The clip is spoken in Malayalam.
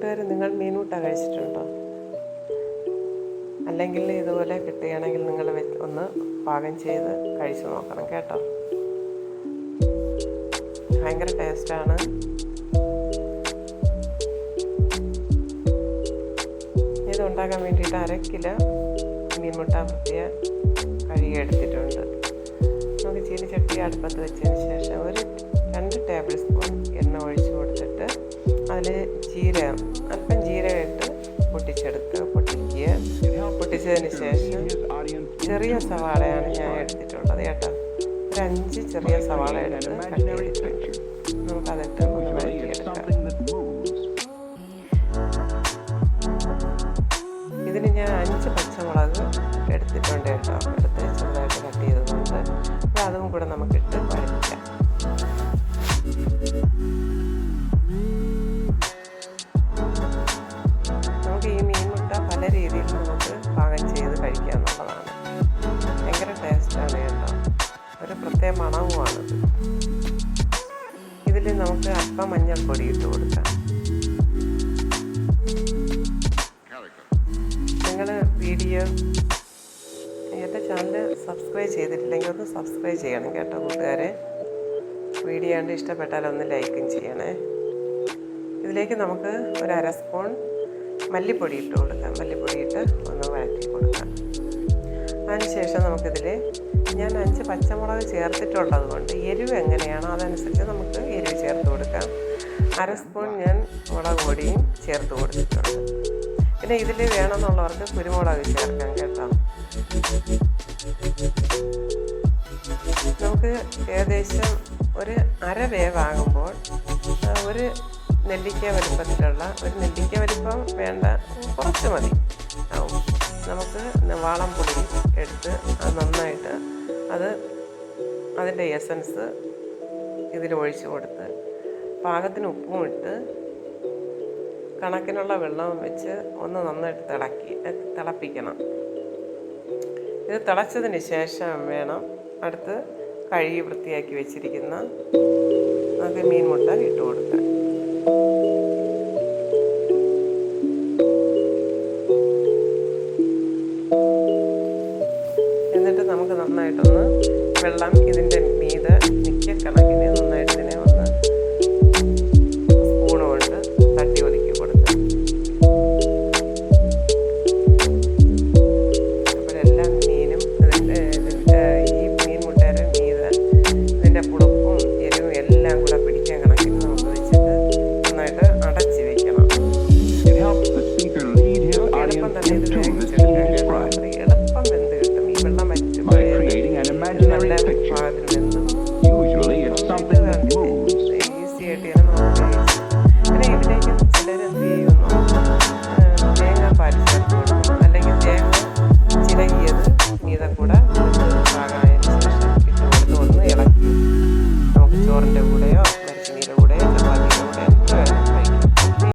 കൂട്ടുകാർ നിങ്ങൾ മീൻമുട്ട കഴിച്ചിട്ടുണ്ടോ? അല്ലെങ്കിൽ ഇതുപോലെ കിട്ടുകയാണെങ്കിൽ നിങ്ങൾ ഒന്ന് പാകം ചെയ്ത് കഴിച്ചു നോക്കണം കേട്ടോ. ഭയങ്കര ടേസ്റ്റാണ്. ഇത് ഉണ്ടാക്കാൻ വേണ്ടിയിട്ട് അര കിലോ മീൻമുട്ട വൃത്തിയ കഴുകി എടുത്തിട്ടുണ്ട് നമുക്ക് ചീനിച്ചട്ടി അടുപ്പത്ത് വെച്ചതിന് ശേഷം ഒരു രണ്ട് ടേബിൾ സ്പൂൺ എണ്ണ ഒഴിച്ച് അതിൽ ജീരകം അല്പം ജീരകം ഇട്ട് പൊട്ടിച്ചെടുക്കുക. പൊട്ടിക്കുക. പൊട്ടിച്ചതിന് ശേഷം ചെറിയ സവാളയാണ് ഞാൻ എടുത്തിട്ടുള്ളത് കേട്ടോ. ഒരു അഞ്ച് ചെറിയ സവാള എടുത്ത് കട്ട് ചെയ്തിട്ടുണ്ട്. നമുക്കതിട്ട് ഒന്ന് പാകം എന്നുള്ളതാണ്. ഭയങ്കര ടേസ്റ്റാണ് കേട്ടോ. ഒരു പ്രത്യേക മണവുമാണ്. ഇതിൽ നമുക്ക് അല്പം മഞ്ഞൾപ്പൊടി ഇട്ട് കൊടുക്കാം. നിങ്ങൾ വീഡിയോ എന്റെ ചാനൽ സബ്സ്ക്രൈബ് ചെയ്തിട്ടില്ലെങ്കിൽ ഒന്ന് സബ്സ്ക്രൈബ് ചെയ്യണം കേട്ടോ കൂട്ടുകാരെ. വീഡിയോ കണ്ട് ഇഷ്ടപ്പെട്ടാൽ ഒന്ന് ലൈക്കും ചെയ്യണേ. ഇതിലേക്ക് നമുക്ക് ഒരു അര സ്പൂൺ മല്ലിപ്പൊടി ഇട്ട് കൊടുക്കാം മല്ലിപ്പൊടി ഇട്ട് ഒന്ന് വഴറ്റി കൊടുക്കാം. അതിനുശേഷം നമുക്കിതിൽ ഞാൻ അഞ്ച് പച്ചമുളക് ചേർത്തിട്ടുള്ളത് കൊണ്ട് എരിവ് എങ്ങനെയാണോ അതനുസരിച്ച് നമുക്ക് എരിവ് ചേർത്ത് കൊടുക്കാം. അര സ്പൂൺ ഞാൻ മുളക് പൊടിയും ചേർത്ത് കൊടുത്തിട്ടുണ്ട്. പിന്നെ ഇതിൽ വേണമെന്നുള്ളവർക്ക് കുരുമുളക് ചേർക്കാൻ കേട്ടോ. നമുക്ക് ഏകദേശം ഒരു അര വേവാകുമ്പോൾ ഒരു നെല്ലിക്ക വലിപ്പത്തിലുള്ള ഒരു നെല്ലിക്ക വലിപ്പം വേണ്ട. കുറച്ച് മതി. ആവും നമുക്ക് വാളം പൊടി എടുത്ത് അത് നന്നായിട്ട് അത് അതിന്റെ എസൻസ് ഇതിൽ ഒഴിച്ചു കൊടുത്ത് പാകത്തിന് ഉപ്പും ഇട്ട് കണക്കിനുള്ള വെള്ളവും വെച്ച് ഒന്ന് നന്നായിട്ട് തിളക്കി തിളപ്പിക്കണം. ഇത് തിളച്ചതിന് ശേഷം വേണം അടുത്ത് കഴുകി വൃത്തിയാക്കി വെച്ചിരിക്കുന്ന നമുക്ക് മീൻ മുട്ട ഇട്ട് കൊടുക്കാൻ. എന്നിട്ട് നമുക്ക് നന്നായിട്ടൊന്ന് വെള്ളം ഇതിന്റെ മീതെ നിൽക്കി